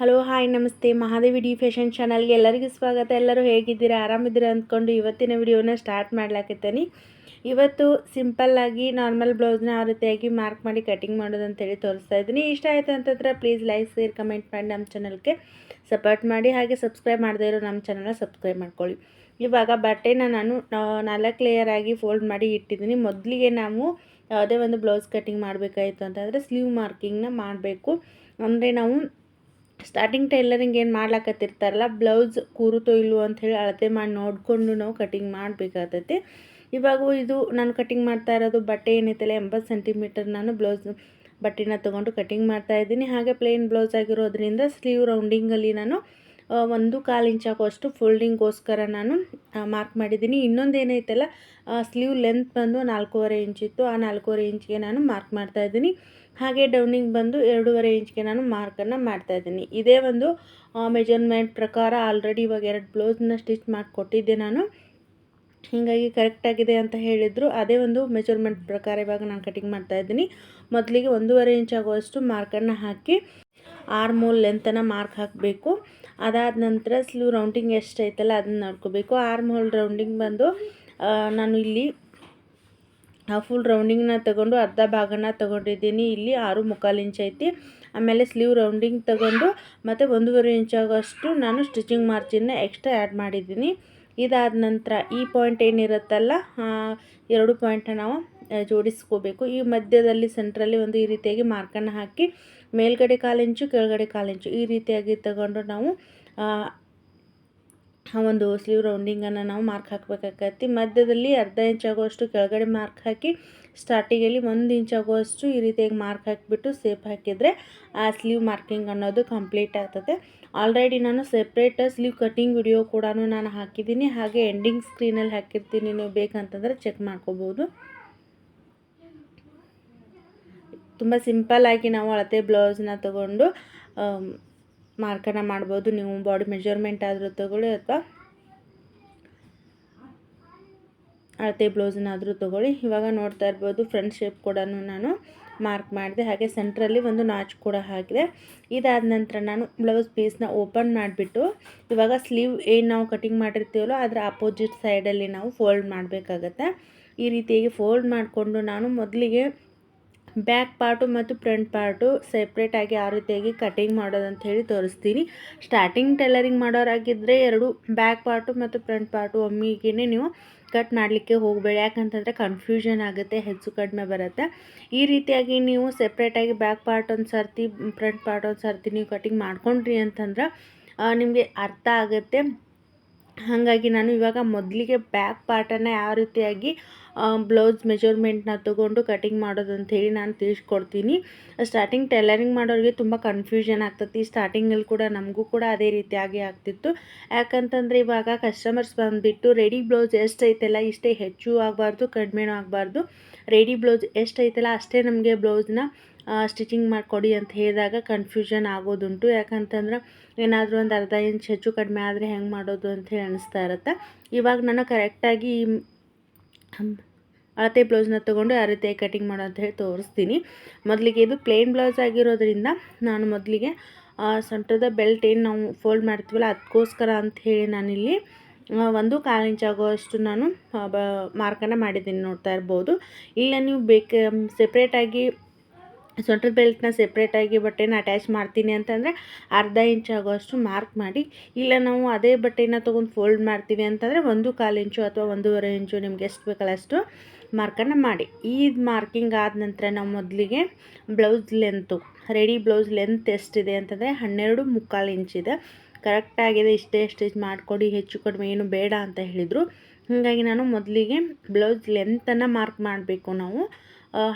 Hello, hi, ನಮಸ್ತೆ. Mahadevi D fashion ಚಾನಲ್ಗೆ ಎಲ್ಲರಿಗೂ ಸ್ವಾಗತ. ಎಲ್ಲರೂ ಹೇಗಿದ್ದೀರಾ? ಆರಾಮಿದ್ದೀರಾ ಅಂದ್ಕೊಂಡು ಇವತ್ತಿನ ವಿಡಿಯೋನ ಸ್ಟಾರ್ಟ್ ಮಾಡ್ಲಾಕತ್ತೀನಿ. ಇವತ್ತು ಸಿಂಪಲ್ಲಾಗಿ ನಾರ್ಮಲ್ ಬ್ಲೌಸ್ನ ಆ ರೀತಿಯಾಗಿ ಮಾರ್ಕ್ ಮಾಡಿ ಕಟಿಂಗ್ ಮಾಡೋದು ಅಂತೇಳಿ ತೋರಿಸ್ತಾ ಇದ್ದೀನಿ. ಇಷ್ಟ ಆಯಿತು ಅಂತಂದ್ರೆ ಪ್ಲೀಸ್ ಲೈಕ್ ಸೇರ್ ಕಮೆಂಟ್ ಮಾಡಿ ನಮ್ಮ ಚಾನಲ್ಗೆ ಸಪೋರ್ಟ್ ಮಾಡಿ. ಹಾಗೆ ಸಬ್ಸ್ಕ್ರೈಬ್ ಮಾಡದೇ ಇರೋ ನಮ್ಮ ಚಾನಲ್ನ ಸಬ್ಸ್ಕ್ರೈಬ್ ಮಾಡ್ಕೊಳ್ಳಿ. ಇವಾಗ ಬಟ್ಟೆನ ನಾನು ನಾಲ್ಕು ಲೇಯರ್ ಆಗಿ ಫೋಲ್ಡ್ ಮಾಡಿ ಇಟ್ಟಿದ್ದೀನಿ. ಮೊದಲಿಗೆ ನಾವು ಯಾವುದೇ ಒಂದು ಬ್ಲೌಸ್ ಕಟಿಂಗ್ ಮಾಡಬೇಕಾಯಿತು ಅಂತಂದರೆ ಸ್ಲೀವ್ ಮಾರ್ಕಿಂಗ್ನ ಮಾಡಬೇಕು. ಅಂದರೆ ನಾವು ಸ್ಟಾರ್ಟಿಂಗ್ ಟೈಲರಿಂಗ್ ಏನು ಮಾಡ್ಲಾಕತ್ತಿರ್ತಾರಲ್ಲ ಬ್ಲೌಸ್ ಕೂರುತ್ತೋ ಇಲ್ವೋ ಅಂಥೇಳಿ ಅಳತೆ ಮಾಡಿ ನೋಡಿಕೊಂಡು ನಾವು ಕಟಿಂಗ್ ಮಾಡಬೇಕಾಗತ್ತೆ. ಇವಾಗ ಇದು ನಾನು ಕಟಿಂಗ್ ಮಾಡ್ತಾ ಇರೋದು ಬಟ್ಟೆ ಏನೈತಲ್ಲ ಎಂಬತ್ತು ಸೆಂಟಿಮೀಟರ್ ನಾನು ಬ್ಲೌಸ್ ಬಟ್ಟೆನ ತೊಗೊಂಡು ಕಟಿಂಗ್ ಮಾಡ್ತಾ ಇದ್ದೀನಿ. ಹಾಗೆ ಪ್ಲೇನ್ ಬ್ಲೌಸ್ ಆಗಿರೋದ್ರಿಂದ ಸ್ಲೀವ್ ರೌಂಡಿಂಗಲ್ಲಿ ನಾನು ಒಂದು ಕಾಲು ಇಂಚ್ ಹಾಕುವಷ್ಟು ಫೋಲ್ಡಿಂಗ್ಗೋಸ್ಕರ ನಾನು ಮಾರ್ಕ್ ಮಾಡಿದ್ದೀನಿ. ಇನ್ನೊಂದು ಏನೈತಲ್ಲ ಸ್ಲೀವ್ ಲೆಂತ್ ಬಂದು ನಾಲ್ಕೂವರೆ ಇಂಚ್ ಇತ್ತು ಆ ನಾಲ್ಕೂವರೆ ಇಂಚ್ಗೆ ನಾನು ಮಾರ್ಕ್ ಮಾಡ್ತಾ ಇದ್ದೀನಿ. ಹಾಗೆ ಡೌನಿಂಗ್ ಬಂದು ಎರಡೂವರೆ ಇಂಚ್ಗೆ ನಾನು ಮಾರ್ಕನ್ನು ಮಾಡ್ತಾ ಇದ್ದೀನಿ. ಇದೇ ಒಂದು ಮೆಜರ್ಮೆಂಟ್ ಪ್ರಕಾರ ಆಲ್ರೆಡಿ ಇವಾಗ ಎರಡು ಬ್ಲೌಸ್ನ ಸ್ಟಿಚ್ ಮಾಡಿಕೊಟ್ಟಿದ್ದೆ ನಾನು. ಹೀಗಾಗಿ ಕರೆಕ್ಟಾಗಿದೆ ಅಂತ ಹೇಳಿದರು. ಅದೇ ಒಂದು ಮೆಜರ್ಮೆಂಟ್ ಪ್ರಕಾರ ಇವಾಗ ನಾನು ಕಟಿಂಗ್ ಮಾಡ್ತಾ ಇದ್ದೀನಿ. ಮೊದಲಿಗೆ ಒಂದೂವರೆ ಇಂಚ್ ಆಗುವಷ್ಟು ಮಾರ್ಕನ್ನು ಹಾಕಿ ಆರು ಮೂಲ್ ಲೆಂತನ್ನು ಮಾರ್ಕ್ ಹಾಕಬೇಕು. ಅದಾದ ನಂತರ ಸ್ಲೀವ್ ರೌಂಡಿಂಗ್ ಎಷ್ಟು ಐತಲ್ಲ ಅದನ್ನ ನೋಡ್ಕೋಬೇಕು. ಆರು ಮೂಲ್ ರೌಂಡಿಂಗ್ ಬಂದು ನಾನು ಇಲ್ಲಿ ಫುಲ್ ರೌಂಡಿಂಗ್ನ ತಗೊಂಡು ಅರ್ಧ ಭಾಗನ ತಗೊಂಡಿದ್ದೀನಿ. ಇಲ್ಲಿ ಆರು ಮುಕ್ಕಾಲು ಇಂಚ್ ಐತಿ. ಆಮೇಲೆ ಸ್ಲೀವ್ ರೌಂಡಿಂಗ್ ತಗೊಂಡು ಮತ್ತು ಒಂದೂವರೆ ಇಂಚ್ ಆಗೋಷ್ಟು ನಾನು ಸ್ಟಿಚಿಂಗ್ ಮಾರ್ಜಿನ್ನ ಎಕ್ಸ್ಟ್ರಾ ಆ್ಯಡ್ ಮಾಡಿದ್ದೀನಿ. ಇದಾದ ನಂತರ ಈ ಪಾಯಿಂಟ್ ಏನಿರುತ್ತಲ್ಲ ಆ, ಎರಡು ಪಾಯಿಂಟ್ನ ನಾವು ಆ, ಜೋಡಿಸ್ಕೋಬೇಕು. ಈ ಮಧ್ಯದಲ್ಲಿ ಸೆಂಟ್ರಲ್ಲಿ ಒಂದು ಈ ರೀತಿಯಾಗಿ ಮಾರ್ಕನ್ನು ಹಾಕಿ ಮೇಲ್ಗಡೆ ಕಾಲಿಂಚು ಕೆಳಗಡೆ ಕಾಲಿಂಚು ಈ ರೀತಿಯಾಗಿ ತಗೊಂಡು ನಾವು ಆ, ಆ ಒಂದು ಸ್ಲೀವ್ ರೌಂಡಿಂಗನ್ನು ನಾವು ಮಾರ್ಕ್ ಹಾಕಬೇಕಾಗತ್ತೆ. ಮಧ್ಯದಲ್ಲಿ ಅರ್ಧ ಇಂಚ್ ಆಗುವಷ್ಟು ಕೆಳಗಡೆ ಮಾರ್ಕ್ ಹಾಕಿ ಸ್ಟಾರ್ಟಿಂಗಲ್ಲಿ ಒಂದು ಇಂಚ್ ಆಗುವಷ್ಟು ಈ ರೀತಿಯಾಗಿ ಮಾರ್ಕ್ ಹಾಕಿಬಿಟ್ಟು ಸೇಪ್ ಹಾಕಿದರೆ ಆ ಸ್ಲೀವ್ ಮಾರ್ಕಿಂಗ್ ಅನ್ನೋದು ಕಂಪ್ಲೀಟ್ ಆಗ್ತದೆ. ಆಲ್ರೆಡಿ ನಾನು ಸೆಪ್ರೇಟ್ ಸ್ಲೀವ್ ಕಟಿಂಗ್ ವಿಡಿಯೋ ಕೂಡ ನಾನು ಹಾಕಿದ್ದೀನಿ. ಹಾಗೆ ಎಂಡಿಂಗ್ ಸ್ಕ್ರೀನಲ್ಲಿ ಹಾಕಿರ್ತೀನಿ. ನೀವು ಬೇಕಂತಂದರೆ ಚೆಕ್ ಮಾಡ್ಕೋಬೋದು. ತುಂಬ ಸಿಂಪಲ್ಲಾಗಿ ನಾವು ಅಳತೆ ಬ್ಲೌಸ್ನ ತಗೊಂಡು ಮಾರ್ಕನ್ನು ಮಾಡ್ಬೋದು. ನೀವು ಬಾಡಿ ಮೆಜರ್ಮೆಂಟ್ ಆದರೂ ತೊಗೊಳ್ಳಿ ಅಥವಾ ಅಳತೆ ಬ್ಲೌಸ್ನಾದರೂ ತೊಗೊಳ್ಳಿ. ಇವಾಗ ನೋಡ್ತಾ ಇರ್ಬೋದು ಫ್ರಂಟ್ ಶೇಪ್ ಕೂಡ ನಾನು ಮಾರ್ಕ್ ಮಾಡಿದೆ. ಹಾಗೆ ಸೆಂಟ್ರಲ್ಲಿ ಒಂದು ನಾಚ್ ಕೂಡ ಹಾಕಿದೆ. ಇದಾದ ನಂತರ ನಾನು ಬ್ಲೌಸ್ ಪೀಸ್ನ ಓಪನ್ ಮಾಡಿಬಿಟ್ಟು ಇವಾಗ ಸ್ಲೀವ್ ಏನು ನಾವು ಕಟಿಂಗ್ ಮಾಡಿರ್ತೀವಲ್ಲೋ ಅದರ ಅಪೋಸಿಟ್ ಸೈಡಲ್ಲಿ ನಾವು ಫೋಲ್ಡ್ ಮಾಡಬೇಕಾಗತ್ತೆ. ಈ ರೀತಿಯಾಗಿ ಫೋಲ್ಡ್ ಮಾಡಿಕೊಂಡು ನಾನು ಮೊದಲಿಗೆ ಬ್ಯಾಕ್ ಪಾರ್ಟು ಮತ್ತು ಫ್ರಂಟ್ ಪಾರ್ಟು ಸೆಪ್ರೇಟಾಗಿ ಯಾವ ರೀತಿಯಾಗಿ ಕಟಿಂಗ್ ಮಾಡೋದು ಅಂತ ಹೇಳಿ ತೋರಿಸ್ತೀನಿ. ಸ್ಟಾರ್ಟಿಂಗ್ ಟೈಲರಿಂಗ್ ಮಾಡೋರಾಗಿದ್ದರೆ ಎರಡು ಬ್ಯಾಕ್ ಪಾರ್ಟು ಮತ್ತು ಫ್ರಂಟ್ ಪಾರ್ಟು ಒಮ್ಮಿಗೆ ನೀವು ಕಟ್ ಮಾಡಲಿಕ್ಕೆ ಹೋಗಬೇಡಿ. ಯಾಕಂತಂದರೆ ಕನ್ಫ್ಯೂಷನ್ ಆಗುತ್ತೆ, ಹೆಚ್ಚು ಕಡಿಮೆ ಬರುತ್ತೆ. ಈ ರೀತಿಯಾಗಿ ನೀವು ಸೆಪ್ರೇಟಾಗಿ ಬ್ಯಾಕ್ ಪಾರ್ಟ್ ಒಂದು ಸರ್ತಿ, ಫ್ರಂಟ್ ಪಾರ್ಟ್ ಒಂದು ಸರ್ತಿ ನೀವು ಕಟಿಂಗ್ ಮಾಡ್ಕೊಂಡ್ರಿ ಅಂತಂದ್ರೆ ನಿಮಗೆ ಅರ್ಥ ಆಗುತ್ತೆ. ಹಾಗಾಗಿ ನಾನು ಇವಾಗ ಮೊದಲಿಗೆ ಬ್ಯಾಕ್ ಪಾರ್ಟನ್ನು ಯಾವ ರೀತಿಯಾಗಿ ಬ್ಲೌಸ್ ಮೆಜರ್ಮೆಂಟ್ನ ತೊಗೊಂಡು ಕಟಿಂಗ್ ಮಾಡೋದು ಅಂಥೇಳಿ ನಾನು ತಿಳಿಸ್ಕೊಡ್ತೀನಿ. ಸ್ಟಾರ್ಟಿಂಗ್ ಟೈಲರಿಂಗ್ ಮಾಡೋರಿಗೆ ತುಂಬ ಕನ್ಫ್ಯೂಷನ್ ಆಗ್ತತಿ. ಸ್ಟಾರ್ಟಿಂಗಲ್ಲಿ ಕೂಡ ನಮಗೂ ಕೂಡ ಅದೇ ರೀತಿಯಾಗಿ ಆಗ್ತಿತ್ತು. ಯಾಕಂತಂದರೆ ಇವಾಗ ಕಸ್ಟಮರ್ಸ್ ಬಂದುಬಿಟ್ಟು ರೆಡಿ ಬ್ಲೌಸ್ ಎಷ್ಟೈತಲ್ಲ ಇಷ್ಟೇ ಹೆಚ್ಚು ಆಗಬಾರ್ದು, ಕಡಿಮೆನೂ ಆಗಬಾರ್ದು. ರೆಡಿ ಬ್ಲೌಸ್ ಎಷ್ಟೈತಲ್ಲ ಅಷ್ಟೇ ನಮಗೆ ಬ್ಲೌಸ್ನ ಸ್ಟಿಚಿಂಗ್ ಮಾಡಿಕೊಡಿ ಅಂತ ಹೇಳಿದಾಗ ಕನ್ಫ್ಯೂಷನ್ ಆಗೋದುಂಟು. ಯಾಕಂತಂದ್ರೆ ಏನಾದರೂ ಒಂದು ಅರ್ಧ ಇಂಚ್ ಹೆಚ್ಚು ಕಡಿಮೆ ಆದರೆ ಹೆಂಗೆ ಮಾಡೋದು ಅಂಥೇಳಿ ಅನಿಸ್ತಾ ಇರುತ್ತೆ. ಇವಾಗ ನಾನು ಕರೆಕ್ಟಾಗಿ ಅಳತೆ ಬ್ಲೌಸ್ನ ತೊಗೊಂಡು ಯಾವ ರೀತಿಯಾಗಿ ಕಟಿಂಗ್ ಮಾಡೋ ಅಂತ ಹೇಳಿ ತೋರಿಸ್ತೀನಿ. ಮೊದಲಿಗೆ ಇದು ಪ್ಲೇನ್ ಬ್ಲೌಸ್ ಆಗಿರೋದ್ರಿಂದ ನಾನು ಮೊದಲಿಗೆ ಸೊಂಟದ ಬೆಲ್ಟ್ ಏನು ನಾವು ಫೋಲ್ಡ್ ಮಾಡ್ತೀವಲ್ಲ, ಅದಕ್ಕೋಸ್ಕರ ಅಂತ ಹೇಳಿ ನಾನಿಲ್ಲಿ ಒಂದು ಕಾಲು ಇಂಚ್ ಆಗೋಷ್ಟು ನಾನು ಬ ಮಾರ್ಕನ್ನು ಮಾಡಿದ್ದೀನಿ ನೋಡ್ತಾ ಇರ್ಬೋದು. ಇಲ್ಲ, ನೀವು ಬೇಕು ಸೆಪ್ರೇಟಾಗಿ ಸೊಂಟದ ಬೆಲ್ಟ್ನ ಸೆಪ್ರೇಟಾಗಿ ಬಟ್ಟೆನ ಅಟ್ಯಾಚ್ ಮಾಡ್ತೀನಿ ಅಂತಂದರೆ ಅರ್ಧ ಇಂಚ್ ಆಗೋಷ್ಟು ಮಾರ್ಕ್ ಮಾಡಿ. ಇಲ್ಲ, ನಾವು ಅದೇ ಬಟ್ಟೆನ ತೊಗೊಂಡು ಫೋಲ್ಡ್ ಮಾಡ್ತೀವಿ ಅಂತಂದರೆ ಒಂದು ಕಾಲು ಇಂಚು ಅಥವಾ ಒಂದೂವರೆ ಇಂಚು ನಿಮ್ಗೆ ಎಷ್ಟು ಬೇಕಲ್ಲ ಅಷ್ಟು ಮಾರ್ಕನ್ನು ಮಾಡಿ. ಈ ಮಾರ್ಕಿಂಗ್ ಆದ ನಂತರ ನಾವು ಮೊದಲಿಗೆ blouse length ready blouse length ಎಷ್ಟಿದೆ ಅಂತಂದರೆ ಹನ್ನೆರಡು ಮುಕ್ಕಾಲು ಇಂಚಿದೆ ಕರೆಕ್ಟಾಗಿದೆ, ಇಷ್ಟೇ ಸ್ಟಿಚ್ ಮಾಡಿಕೊಡಿ, ಹೆಚ್ಚು ಕಡಿಮೆ ಏನು ಬೇಡ ಅಂತ ಹೇಳಿದರು. ಹಾಗಾಗಿ ನಾನು ಮೊದಲಿಗೆ ಬ್ಲೌಸ್ ಲೆಂತನ್ನು ಮಾರ್ಕ್ ಮಾಡಬೇಕು ನಾವು.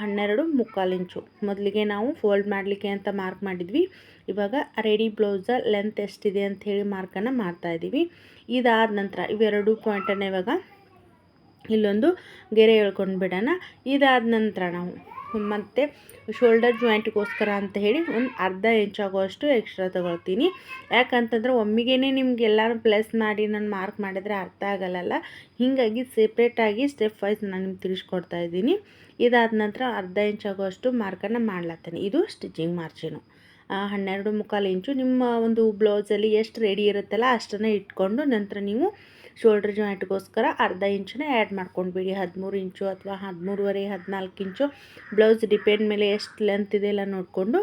ಹನ್ನೆರಡು ಮುಕ್ಕಾಲು ಇಂಚು. ಮೊದಲಿಗೆ ನಾವು ಫೋಲ್ಡ್ ಮಾಡಲಿಕ್ಕೆ ಅಂತ ಮಾರ್ಕ್ ಮಾಡಿದ್ವಿ. ಇವಾಗ ರೆಡಿ ಬ್ಲೌಸ ಲೆಂತ್ ಎಷ್ಟಿದೆ ಅಂತ ಹೇಳಿ ಮಾರ್ಕನ್ನು ಮಾಡ್ತಾಯಿದ್ದೀವಿ ಇದಾದ ನಂತರ ಇವೆರಡು ಪಾಯಿಂಟನ್ನು ಇವಾಗ ಇಲ್ಲೊಂದು ಗೆರೆ ಹೇಳ್ಕೊಂಡು ಬಿಡೋಣ ಇದಾದ ನಂತರ ನಾವು ಮತ್ತು ಶೋಲ್ಡರ್ ಜಾಯಿಂಟ್ಗೋಸ್ಕರ ಅಂತ ಹೇಳಿ ಒಂದು ಅರ್ಧ ಇಂಚ್ ಆಗುವಷ್ಟು ಎಕ್ಸ್ಟ್ರಾ ತೊಗೊಳ್ತೀನಿ. ಯಾಕಂತಂದ್ರೆ ಒಮ್ಮಿಗೇ ನಿಮ್ಗೆಲ್ಲನೂ ಪ್ಲಸ್ ಮಾಡಿ ನಾನು ಮಾರ್ಕ್ ಮಾಡಿದರೆ ಅರ್ಥ ಆಗಲ್ಲ ಹೀಗಾಗಿ ಸೆಪ್ರೇಟಾಗಿ ಸ್ಟೆಪ್ ವೈಸ್ ನಾನು ನಿಮ್ಗೆ ತಿಳಿಸ್ಕೊಡ್ತಾ ಇದ್ದೀನಿ. ಇದಾದ ನಂತರ ಅರ್ಧ ಇಂಚ್ ಆಗುವಷ್ಟು ಮಾರ್ಕನ್ನು ಮಾಡ್ಲತ್ತೇನೆ. ಇದು ಸ್ಟಿಚಿಂಗ್ ಮಾರ್ಜಿನು ಹನ್ನೆರಡು ಮುಕ್ಕಾಲು ಇಂಚು ನಿಮ್ಮ ಒಂದು ಬ್ಲೌಸಲ್ಲಿ ಎಷ್ಟು ರೆಡಿ ಇರುತ್ತಲ್ಲ ಅಷ್ಟನ್ನು ಇಟ್ಕೊಂಡು ನಂತರ ನೀವು ಶೋಲ್ಡ್ರ್ ಜಾಯಿಂಟ್ಗೋಸ್ಕರ ಅರ್ಧ ಇಂಚನ್ನ ಆ್ಯಡ್ ಮಾಡ್ಕೊಂಡ್ಬಿಡಿ ಹದಿಮೂರು ಇಂಚು ಅಥವಾ ಹದಿಮೂರುವರೆ, ಹದಿನಾಲ್ಕು ಇಂಚು ಬ್ಲೌಸ್ ಡಿಪೆಂಡ್ ಮೇಲೆ ಎಷ್ಟು ಲೆಂತ್ ಇದೆ ಎಲ್ಲ ನೋಡಿಕೊಂಡು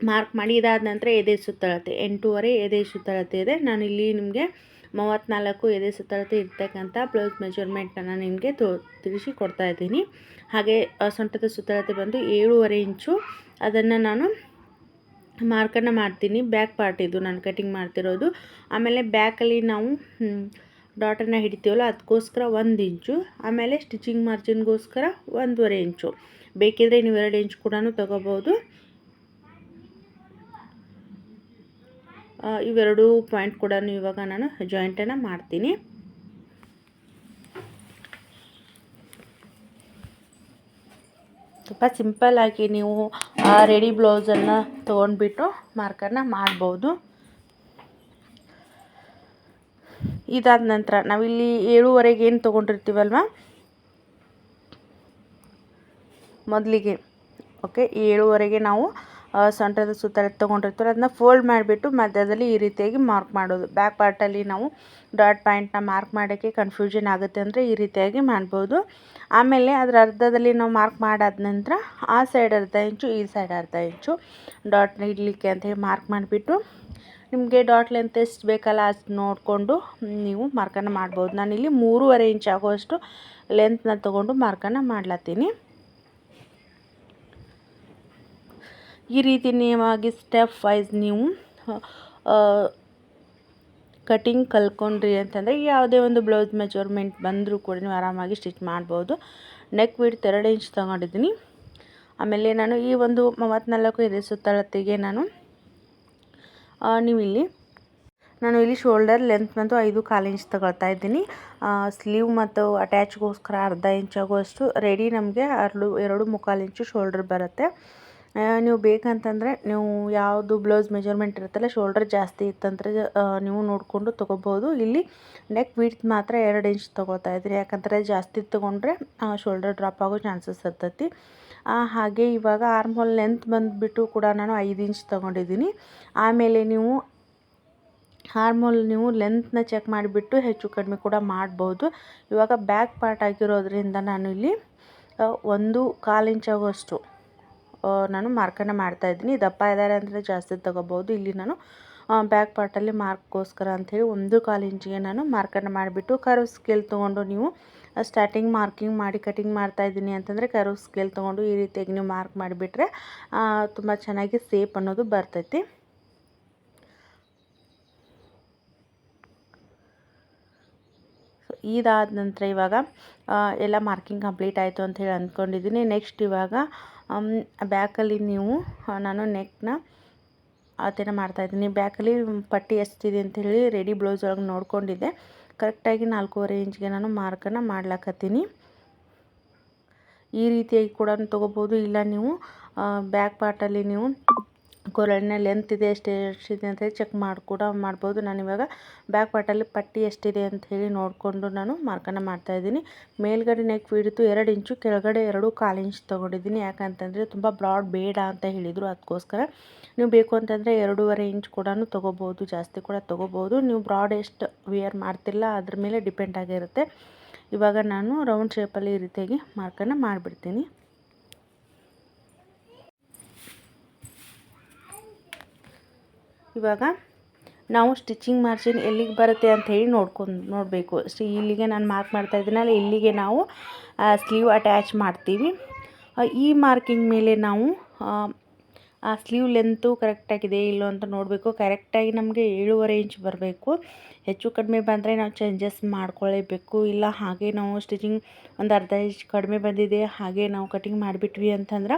ಮಾರ್ಕ್ ಮಾಡಿ ಇದಾದ ನಂತರ ಎದೆ ಸುತ್ತಳತೆ ಎಂಟೂವರೆ ಎದೆ ಸುತ್ತಳತೆ ಇದೆ. ನಾನಿಲ್ಲಿ ನಿಮಗೆ ಮೂವತ್ತ್ನಾಲ್ಕು ಎದೆ ಸುತ್ತಳತೆ ಇರ್ತಕ್ಕಂಥ ಬ್ಲೌಸ್ ಮೆಜರ್ಮೆಂಟನ್ನು ನಿಮಗೆ ತೋ ತಿಳಿಸಿ ಕೊಡ್ತಾ ಇದ್ದೀನಿ. ಹಾಗೆ ಸೊಂಟದ ಸುತ್ತಳತೆ ಬಂದು ಏಳೂವರೆ ಇಂಚು. ಅದನ್ನು ನಾನು ಮಾರ್ಕನ್ನು ಮಾಡ್ತೀನಿ. ಬ್ಯಾಕ್ ಪಾರ್ಟ್ ಇದು. ನಾನು ಕಟಿಂಗ್ ಮಾಡ್ತಿರೋದು. ಆಮೇಲೆ ಬ್ಯಾಕಲ್ಲಿ ನಾವು ಡಾಟನ್ನು ಹಿಡಿತೀವಲ್ಲ ಅದಕ್ಕೋಸ್ಕರ ಒಂದು ಇಂಚು, ಆಮೇಲೆ ಸ್ಟಿಚಿಂಗ್ ಮಾರ್ಜಿನ್ಗೋಸ್ಕರ ಒಂದೂವರೆ ಇಂಚು. ಬೇಕಿದ್ರೆ ನೀವು ಎರಡು ಇಂಚು ಕೂಡ ತೊಗೋಬೋದು. ಇವೆರಡೂ ಪಾಯಿಂಟ್ ಕೂಡ ಇವಾಗ ನಾನು ಜಾಯಿಂಟನ್ನು ಮಾಡ್ತೀನಿ. ಸ್ವಲ್ಪ ಸಿಂಪಲ್ಲಾಗಿ ನೀವು ರೆಡಿ ಬ್ಲೌಸನ್ನು ತೊಗೊಂಡ್ಬಿಟ್ಟು ಮಾರ್ಕರ್ನ ಮಾಡ್ಬೋದು. ಇದಾದ ನಂತರ ನಾವಿಲ್ಲಿ ಏಳುವರೆಗೆ ಏನು ತೊಗೊಂಡಿರ್ತೀವಲ್ವ? ಮೊದಲಿಗೆ. ಓಕೆ ಏಳುವರೆಗೆ ನಾವು ಸೊಂಟದ ಸುತ್ತಲೆ ತೊಗೊಂಡಿರ್ತೀವಿ ಅದನ್ನ ಫೋಲ್ಡ್ ಮಾಡಿಬಿಟ್ಟು ಮಧ್ಯದಲ್ಲಿ ಈ ರೀತಿಯಾಗಿ ಮಾರ್ಕ್ ಮಾಡೋದು. ಬ್ಯಾಕ್ ಪಾರ್ಟಲ್ಲಿ ನಾವು ಡಾಟ್ ಪಾಯಿಂಟ್ನ ಮಾರ್ಕ್ ಮಾಡೋಕ್ಕೆ ಕನ್ಫ್ಯೂಷನ್ ಆಗುತ್ತೆ ಅಂದರೆ ಈ ರೀತಿಯಾಗಿ ಮಾಡ್ಬೋದು. ಆಮೇಲೆ ಅದರ ಅರ್ಧದಲ್ಲಿ ನಾವು ಮಾರ್ಕ್ ಮಾಡಾದ ನಂತರ ಆ ಸೈಡ್ ಅರ್ಧ ಇಂಚು ಈ ಸೈಡ್ ಅರ್ಧ ಇಂಚು ಡಾಟ್ ಇಡಲಿಕ್ಕೆ ಅಂತ ಹೇಳಿ ಮಾರ್ಕ್ ಮಾಡಿಬಿಟ್ಟು ನಿಮಗೆ ಡಾಟ್ ಲೆಂತ್ ಎಷ್ಟು ಬೇಕಲ್ಲ ಅಷ್ಟು ನೋಡಿಕೊಂಡು ನೀವು ಮಾರ್ಕನ ಮಾಡ್ಬೋದು. ನಾನಿಲ್ಲಿ ಮೂರುವರೆ ಇಂಚ್ ಆಗುವಷ್ಟು ಲೆಂತ್ನ ತೊಗೊಂಡು ಮಾರ್ಕನ್ನು ಮಾಡ್ಲತ್ತೀನಿ. ಈ ರೀತಿ ನೀವಾಗಿ ಸ್ಟೆಪ್ ವೈಸ್ ನೀವು ಕಟಿಂಗ್ ಕಲ್ಕೊಂಡ್ರಿ ಅಂತಂದರೆ ಯಾವುದೇ ಒಂದು ಬ್ಲೌಸ್ ಮೆಜರ್ಮೆಂಟ್ ಬಂದರೂ ಕೂಡ ನೀವು ಆರಾಮಾಗಿ ಸ್ಟಿಚ್ ಮಾಡ್ಬೋದು. ನೆಕ್ ವಿಡ್ತ್ ಎರಡು ಇಂಚ್ ತೊಗೊಂಡಿದ್ದೀನಿ. ಆಮೇಲೆ ನಾನು ಈ ಒಂದು ಮೂವತ್ತ್ನಾಲ್ಕು ಇದೆ ಸುತ್ತಳತೆಗೆ ನಾನು ನೀವು ಇಲ್ಲಿ ನಾನು ಇಲ್ಲಿ ಶೋಲ್ಡರ್ ಲೆಂತ್ ಮತ್ತು ಐದು ಕಾಲು ಇಂಚ್ ತಗೊಳ್ತಾ ಇದ್ದೀನಿ. ಸ್ಲೀವ್ ಮತ್ತು ಅಟ್ಯಾಚ್ಗೋಸ್ಕರ ಅರ್ಧ ಇಂಚ್ ಆಗುವಷ್ಟು ರೆಡಿ ನಮಗೆ ಎರಡು ಎರಡು ಮುಕ್ಕಾಲು ಇಂಚು ಶೋಲ್ಡರ್ ಬರುತ್ತೆ. ನೀವು ಬೇಕಂತಂದರೆ ನೀವು ಯಾವುದು ಬ್ಲೌಸ್ ಮೆಜರ್ಮೆಂಟ್ ಇರುತ್ತಲ್ಲ ಶೋಲ್ಡರ್ ಜಾಸ್ತಿ ಇತ್ತಂದರೆ ನೀವು ನೋಡಿಕೊಂಡು ತೊಗೋಬೋದು. ಇಲ್ಲಿ ನೆಕ್ ವಿಡ್ತ್ ಮಾತ್ರ ಎರಡು ಇಂಚ್ ತೊಗೋತಾ ಇದ್ದೀನಿ. ಯಾಕಂದರೆ ಜಾಸ್ತಿ ತೊಗೊಂಡ್ರೆ ಶೋಲ್ಡರ್ ಡ್ರಾಪ್ ಆಗೋ ಚಾನ್ಸಸ್ ಇರ್ತೈತಿ. ಹಾಗೆ ಇವಾಗ ಆರ್ಮ್ ಲೆಂತ್ ಬಂದುಬಿಟ್ಟು ಕೂಡ ನಾನು ಐದು ಇಂಚ್ ತೊಗೊಂಡಿದ್ದೀನಿ. ಆಮೇಲೆ ನೀವು ಹಾರ್ಮೋಲ್ ನೀವು ಲೆಂತ್ನ ಚೆಕ್ ಮಾಡಿಬಿಟ್ಟು ಹೆಚ್ಚು ಕಡಿಮೆ ಕೂಡ ಮಾಡ್ಬೋದು. ಇವಾಗ ಬ್ಯಾಕ್ ಪಾರ್ಟ್ ಆಗಿರೋದ್ರಿಂದ ನಾನು ಇಲ್ಲಿ ಒಂದು ಕಾಲು ಇಂಚಾಗುವಷ್ಟು ನಾನು ಮಾರ್ಕನ್ನು ಮಾಡ್ತಾಯಿದ್ದೀನಿ ದಪ್ಪ ಇದ್ದಾರೆ ಅಂದರೆ ಜಾಸ್ತಿ ತಗೋಬೋದು ಇಲ್ಲಿ ನಾನು ಬ್ಯಾಕ್ ಪಾರ್ಟಲ್ಲಿ ಮಾರ್ಕ್ಗೋಸ್ಕರ ಅಂಥೇಳಿ ಒಂದು ಕಾಲು ಇಂಚಿಗೆ ನಾನು ಮಾರ್ಕನ್ನು ಮಾಡಿಬಿಟ್ಟು ಕರ್ವ್ ಸ್ಕೇಲ್ ತೊಗೊಂಡು ನೀವು ಸ್ಟಾರ್ಟಿಂಗ್ ಮಾರ್ಕಿಂಗ್ ಮಾಡಿ ಕಟಿಂಗ್ ಮಾಡ್ತಾಯಿದ್ದೀನಿ ಅಂತಂದರೆ ಕರು ಸ್ಕೇಲ್ ತೊಗೊಂಡು ಈ ರೀತಿಯಾಗಿ ನೀವು ಮಾರ್ಕ್ ಮಾಡಿಬಿಟ್ರೆ ತುಂಬ ಚೆನ್ನಾಗಿ ಸೇಪ್ ಅನ್ನೋದು ಬರ್ತೈತಿ. ಇದಾದ ನಂತರ ಇವಾಗ ಆ, ಎಲ್ಲ ಮಾರ್ಕಿಂಗ್ ಕಂಪ್ಲೀಟ್ ಆಯಿತು ಅಂತ ಹೇಳಿ ಅಂದ್ಕೊಂಡಿದ್ದೀನಿ. ನೆಕ್ಸ್ಟ್ ಇವಾಗ ಬ್ಯಾಕಲ್ಲಿ ನೀವು ಆ, ನಾನು ನೆಕ್ನ ಥರ ಮಾಡ್ತಾಯಿದ್ದೀನಿ ಬ್ಯಾಕಲ್ಲಿ ಪಟ್ಟಿ ಎಷ್ಟಿದೆ ಅಂತ ಹೇಳಿ ರೆಡಿ ಬ್ಲೌಸ್ ಒಳಗೆ ನೋಡ್ಕೊಂಡಿದ್ದೆ. ಕರೆಕ್ಟಾಗಿ ನಾಲ್ಕೂವರೆ ಇಂಚ್ಗೆ ನಾನು ಮಾರ್ಕನ್ನು ಮಾಡ್ಲಾಕತ್ತೀನಿ. ಈ ರೀತಿಯಾಗಿ ಕೂಡ ತೊಗೋಬೋದು. ಇಲ್ಲ ನೀವು ಬ್ಯಾಕ್ ಪಾರ್ಟಲ್ಲಿ ನೀವು ಕೊರಳಿನ ಲೆಂತ್ ಇದೆ, ಎಷ್ಟು, ಎಷ್ಟಿದೆ ಅಂತ ಹೇಳಿ ಚೆಕ್ ಮಾಡಿ, ಕೂಡ ಮಾಡ್ಬೋದು. ನಾನು ಇವಾಗ ಬ್ಯಾಕ್ ಪಾರ್ಟಲ್ಲಿ ಪಟ್ಟಿ ಎಷ್ಟಿದೆ ಅಂತ ಹೇಳಿ ನೋಡಿಕೊಂಡು ನಾನು ಮಾರ್ಕನ್ನು ಮಾಡ್ತಾಯಿದ್ದೀನಿ ಮೇಲ್ಗಡೆ ನೆಕ್ ಬಿಡ್ತು ಎರಡು ಇಂಚು, ಕೆಳಗಡೆ ಎರಡು ಕಾಲು ಇಂಚು ತೊಗೊಂಡಿದ್ದೀನಿ. ಯಾಕಂತಂದರೆ ತುಂಬ ಬ್ರಾಡ್ ಬೇಡ ಅಂತ ಹೇಳಿದರು. ಅದಕ್ಕೋಸ್ಕರ ನೀವು ಬೇಕು ಅಂತಂದರೆ ಎರಡೂವರೆ ಇಂಚ್ ಕೂಡ ತೊಗೋಬೋದು ಜಾಸ್ತಿ ಕೂಡ ತೊಗೋಬೋದು ನೀವು ಬ್ರಾಡ್ ಎಷ್ಟು ವಿಯರ್ ಮಾಡ್ತಿಲ್ಲ, ಅದ್ರ ಮೇಲೆ ಡಿಪೆಂಡ್ ಆಗಿರುತ್ತೆ. ಇವಾಗ ನಾನು ರೌಂಡ್ ಶೇಪಲ್ಲಿ ಈ ರೀತಿಯಾಗಿ ಮಾರ್ಕನ್ನು ಮಾಡಿಬಿಡ್ತೀನಿ. ಇವಾಗ ನಾವು ಸ್ಟಿಚಿಂಗ್ ಮಾರ್ಜಿನ್ ಎಲ್ಲಿಗೆ ಬರುತ್ತೆ ಅಂತ ಹೇಳಿ ನೋಡ್ಕೊಂಡು, ನೋಡಬೇಕು. ಇಲ್ಲಿಗೆ ನಾನು ಮಾರ್ಕ್ ಮಾಡ್ತಾ ಇದ್ದೀನಲ್ಲ, ಇಲ್ಲಿಗೆ ನಾವು ಸ್ಲೀವ್ ಅಟ್ಯಾಚ್ ಮಾಡ್ತೀವಿ. ಈ ಮಾರ್ಕಿಂಗ್ ಮೇಲೆ ನಾವು ಆ, ಸ್ಲೀವ್ ಲೆಂತು ಕರೆಕ್ಟಾಗಿದೆ ಇಲ್ಲೋ ಅಂತ ನೋಡಬೇಕು. ಕರೆಕ್ಟಾಗಿ ನಮಗೆ ಏಳುವರೆ ಇಂಚ್ ಬರಬೇಕು. ಹೆಚ್ಚು ಕಡಿಮೆ ಬಂದರೆ ನಾವು ಚೇಂಜಸ್ ಮಾಡ್ಕೊಳ್ಳೇಬೇಕು ಇಲ್ಲ ಹಾಗೆ ನಾವು ಸ್ಟಿಚಿಂಗ್ ಒಂದು ಅರ್ಧ ಇಂಚ್ ಕಡಿಮೆ ಬಂದಿದೆ ಹಾಗೆ ನಾವು ಕಟಿಂಗ್ ಮಾಡಿಬಿಟ್ವಿ ಅಂತಂದ್ರೆ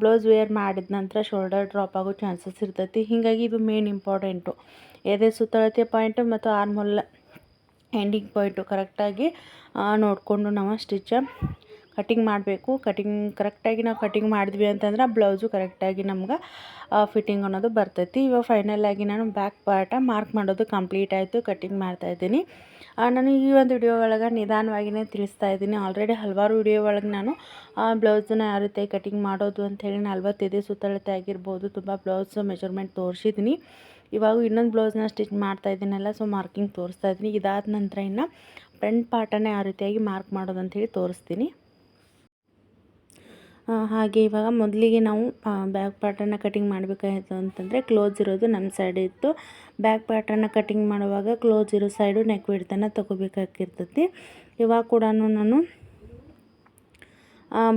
ಬ್ಲೌಸ್ ವೇರ್ ಮಾಡಿದ ನಂತರ ಶೋಲ್ಡರ್ ಡ್ರಾಪ್ ಆಗೋ ಚಾನ್ಸಸ್ ಇರ್ತೈತಿ. ಹೀಗಾಗಿ ಇದು ಮೇನ್ ಇಂಪಾರ್ಟೆಂಟು ಎದೆ ಸುತ್ತಳತೆ ಪಾಯಿಂಟು ಮತ್ತು ಆರ್ಮೊಲ್ಲ ಎಂಡಿಂಗ್ ಪಾಯಿಂಟು ಕರೆಕ್ಟಾಗಿ ನೋಡಿಕೊಂಡು ನಾವು ಸ್ಟಿಚ್ ಕಟಿಂಗ್ ಮಾಡಬೇಕು. ಕಟಿಂಗ್ ಕರೆಕ್ಟಾಗಿ ನಾವು ಕಟಿಂಗ್ ಮಾಡಿದ್ವಿ ಅಂತಂದ್ರೆ ಬ್ಲೌಸು ಕರೆಕ್ಟಾಗಿ ನಮ್ಗೆ ಫಿಟ್ಟಿಂಗ್ ಅನ್ನೋದು ಬರ್ತೈತಿ. ಇವಾಗ ಫೈನಲ್ ಆಗಿ ನಾನು ಬ್ಯಾಕ್ ಪಾರ್ಟ ಮಾರ್ಕ್ ಮಾಡೋದು ಕಂಪ್ಲೀಟ್ ಆಯಿತು ಕಟಿಂಗ್ ಮಾಡ್ತಾ ಇದ್ದೀನಿ. ನಾನು ಈ ಒಂದು ವಿಡಿಯೋ ಒಳಗೆ ನಿಧಾನವಾಗಿಯೇ ತಿಳಿಸ್ತಾ ಇದ್ದೀನಿ. ಆಲ್ರೆಡಿ ಹಲವಾರು ವಿಡಿಯೋ ಒಳಗೆ ನಾನು ಬ್ಲೌಸನ್ನ ಯಾವ ರೀತಿ ಕಟಿಂಗ್ ಮಾಡೋದು ಅಂಥೇಳಿ ನಲ್ವತ್ತೈದು ಸುತ್ತಳತೆ ಆಗಿರ್ಬೋದು. ತುಂಬ ಬ್ಲೌಸ್ ಮೆಜರ್ಮೆಂಟ್ ತೋರಿಸಿದ್ದೀನಿ. ಇವಾಗ ಇನ್ನೊಂದು ಬ್ಲೌಸ್ನ ಸ್ಟಿಚ್ ಮಾಡ್ತಾ ಇದ್ದೀನಲ್ಲ ಸೊ ಮಾರ್ಕಿಂಗ್ ತೋರಿಸ್ತಾ ಇದ್ದೀನಿ. ಇದಾದ ನಂತರ ಇನ್ನು ಫ್ರಂಟ್ ಪಾರ್ಟನ್ನು ಯಾವ ರೀತಿಯಾಗಿ ಮಾರ್ಕ್ ಮಾಡೋದು ತೋರಿಸ್ತೀನಿ. ಹಾಗೆ ಇವಾಗ ಮೊದಲಿಗೆ ನಾವು ಬ್ಯಾಕ್ ಪಾರ್ಟನ್ನು ಕಟಿಂಗ್ ಮಾಡಬೇಕಾಯ್ತು ಅಂತಂದರೆ ಕ್ಲೋಸ್ ಇರೋದು ನಮ್ಮ ಸೈಡ್ ಇತ್ತು. ಬ್ಯಾಕ್ ಪಾರ್ಟನ್ನು ಕಟಿಂಗ್ ಮಾಡುವಾಗ ಕ್ಲೋಸ್ ಇರೋ ಸೈಡು ನೆಕ್ ಬಿಡ್ತನ ತೊಗೋಬೇಕಾಗಿರ್ತೈತಿ. ಇವಾಗ ಕೂಡ ನಾನು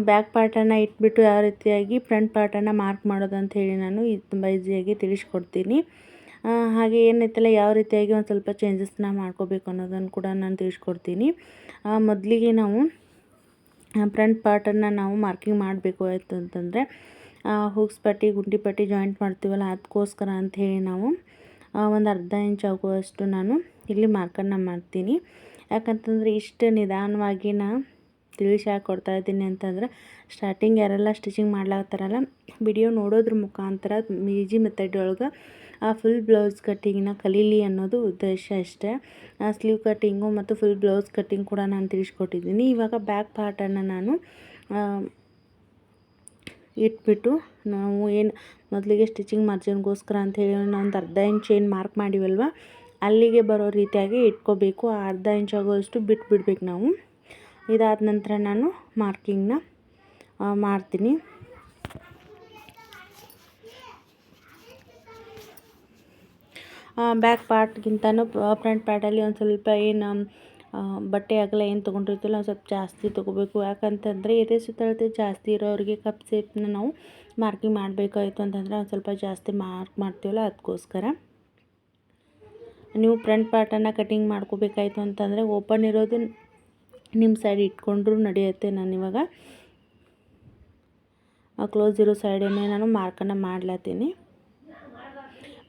ಬ್ಯಾಕ್ ಪಾರ್ಟನ್ನು ಇಟ್ಬಿಟ್ಟು ಯಾವ ರೀತಿಯಾಗಿ ಫ್ರಂಟ್ ಪಾರ್ಟನ್ನು ಮಾರ್ಕ್ ಮಾಡೋದು ಅಂತ ಹೇಳಿ ನಾನು ಇದು ತುಂಬ ಈಸಿಯಾಗಿ ತಿಳಿಸ್ಕೊಡ್ತೀನಿ. ಹಾಗೆ ಏನೈತಲ್ಲ ಯಾವ ರೀತಿಯಾಗಿ ಒಂದು ಸ್ವಲ್ಪ ಚೇಂಜಸ್ನ ಮಾಡ್ಕೋಬೇಕು ಅನ್ನೋದನ್ನು ಕೂಡ ನಾನು ತಿಳಿಸ್ಕೊಡ್ತೀನಿ. ಮೊದಲಿಗೆ ನಾವು ಫ್ರಂಟ್ ಪಾರ್ಟನ್ನು ನಾವು ಮಾರ್ಕಿಂಗ್ ಮಾಡಬೇಕು ಆಯಿತು ಅಂತಂದರೆ ಹುಕ್ಸ್ ಪಟ್ಟಿ ಗುಂಡಿ ಪಟ್ಟಿ ಜಾಯಿಂಟ್ ಮಾಡ್ತೀವಲ್ಲ ಅದಕ್ಕೋಸ್ಕರ ಅಂಥೇಳಿ ನಾವು ಒಂದು ಅರ್ಧ ಇಂಚ್ ಆಗುವಷ್ಟು ನಾನು ಇಲ್ಲಿ ಮಾರ್ಕನ್ನು ಮಾಡ್ತೀನಿ. ಯಾಕಂತಂದರೆ ಇಷ್ಟು ನಿಧಾನವಾಗಿ ನಾ ತಿಳಿಸಿ ಕೊಡ್ತಾ ಇದ್ದೀನಿ ಅಂತಂದ್ರೆ ಸ್ಟಾರ್ಟಿಂಗ್ ಯಾರೆಲ್ಲ ಸ್ಟಿಚಿಂಗ್ ಮಾಡ್ಲಾಗ್ತಾರಲ್ಲ ವಿಡಿಯೋ ನೋಡೋದ್ರ ಮುಖಾಂತರ, ಈಜಿ ಮೆಥಡ್ ಒಳಗೆ ಆ ಫುಲ್ ಬ್ಲೌಸ್ ಕಟ್ಟಿಂಗನ್ನ ಕಲೀಲಿ ಅನ್ನೋದು ಉದ್ದೇಶ ಅಷ್ಟೇ. ಸ್ಲೀವ್ ಕಟ್ಟಿಂಗು ಮತ್ತು ಫುಲ್ ಬ್ಲೌಸ್ ಕಟ್ಟಿಂಗ್ ಕೂಡ ನಾನು ತಿಳಿಸ್ಕೊಟ್ಟಿದ್ದೀನಿ ಇವಾಗ ಬ್ಯಾಕ್ ಪಾರ್ಟನ್ನು ನಾನು ಇಟ್ಬಿಟ್ಟು ನಾವು ಏನು ಮೊದಲಿಗೆ ಸ್ಟಿಚಿಂಗ್ ಮಾರ್ಜಿನ್ಗೋಸ್ಕರ ಹೇಳಿ ಒಂದು ಅರ್ಧ ಇಂಚ್ ಏನು ಮಾರ್ಕ್ ಮಾಡಿವಲ್ವ, ಅಲ್ಲಿಗೆ ಬರೋ ರೀತಿಯಾಗಿ ಇಟ್ಕೋಬೇಕು. ಆ ಅರ್ಧ ಇಂಚ್ ಆಗೋಷ್ಟು ಬಿಟ್ಬಿಡ್ಬೇಕು ನಾವು. ಇದಾದ ನಂತರ ನಾನು ಮಾರ್ಕಿಂಗ್ನ ಮಾಡ್ತೀನಿ. ಬ್ಯಾಕ್ ಪಾರ್ಟ್ಗಿಂತನೂ ಫ್ರಂಟ್ ಪಾರ್ಟಲ್ಲಿ ಒಂದು ಸ್ವಲ್ಪ ಏನು ಬಟ್ಟೆ ಆಗಲ್ಲ ಏನು ತೊಗೊಂಡಿರ್ತೀವಲ್ಲ, ಒಂದು ಸ್ವಲ್ಪ ಜಾಸ್ತಿ ತೊಗೋಬೇಕು. ಯಾಕಂತಂದರೆ ಎದೆ ಸುತ್ತಳತೆ ಜಾಸ್ತಿ ಇರೋರಿಗೆ ಕಪ್ ಸೇಪ್ನ ನಾವು ಮಾರ್ಕಿಂಗ್ ಮಾಡಬೇಕಾಯ್ತು ಅಂತಂದರೆ ಒಂದು ಸ್ವಲ್ಪ ಜಾಸ್ತಿ ಮಾರ್ಕ್ ಮಾಡ್ತೀವಲ್ಲ ಅದಕ್ಕೋಸ್ಕರ ನೀವು ಫ್ರಂಟ್ ಪಾರ್ಟನ್ನು ಕಟಿಂಗ್ ಮಾಡ್ಕೋಬೇಕಾಯಿತು ಅಂತಂದರೆ ಓಪನ್ ಇರೋದು ನಿಮ್ಮ ಸೈಡ್ ಇಟ್ಕೊಂಡ್ರೂ ನಡೆಯುತ್ತೆ ನಾನು ಇವಾಗ. ಕ್ಲೋಸ್ ಇರೋ ಸೈಡನ್ನೇ ನಾನು ಮಾರ್ಕನ್ನು ಮಾಡ್ಲತ್ತೀನಿ.